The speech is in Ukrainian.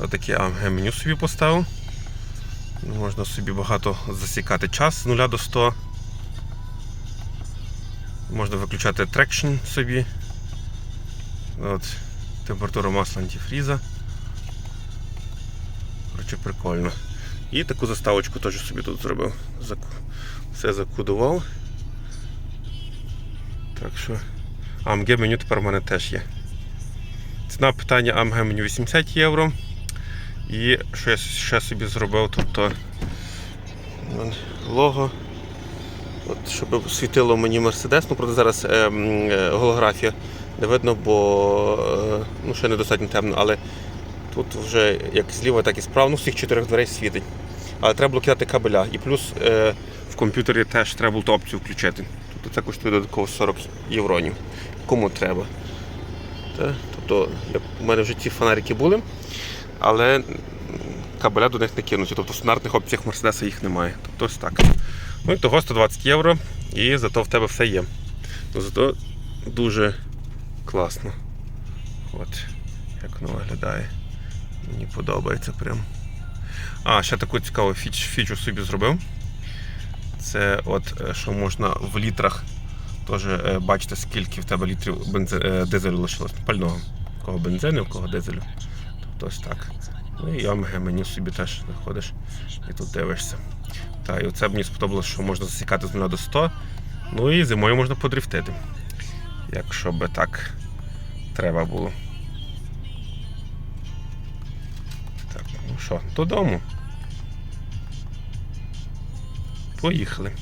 Отаке меню собі поставив. Можна собі багато засікати час з 0 до 100. Можна виключати трекшн собі. От, температура масла антифріза. Коротше, прикольно. І таку заставочку теж собі тут зробив. Все закодував. Так що AMG меню тепер у мене теж є. Ціна питання AMG меню 80 євро. І що я ще собі зробив, тобто лого. От, щоб світило мені Мерседес, ну правда зараз е, е, голографія не видно, бо е, ну, ще недостатньо темно, але тут вже як зліва, так і справа, ну всіх чотирьох дверей світить. Але треба було кабеля. І плюс е, в комп'ютері теж треба було опцію включити. Тобто це коштує додатково 40 євронів. Кому треба. Та, тобто, як у мене вже ці фонарики були, але кабеля до них не кинуті. Тобто в стандартних опціях Мерседеса їх немає. Тобто ось так. Ну і того 120 євро, і зато в тебе все є. Ну, зато дуже класно. От, як воно виглядає. Мені подобається прям. А, ще таку цікаву фіч, фічу собі зробив. Це от, е, що можна в літрах теж е, бачити, скільки в тебе літрів бензи, е, дизелю лишилось. Пального. У кого бензину, у кого дизелю. Тобто так. Ну і ОМГ меню собі теж заходиш і тут дивишся. Та, і оце мені сподобалося, що можна засікати з 0 до 100. Ну і зимою можна подрифтити. Якщо би так треба було. Так, ну що, додому. Поїхали.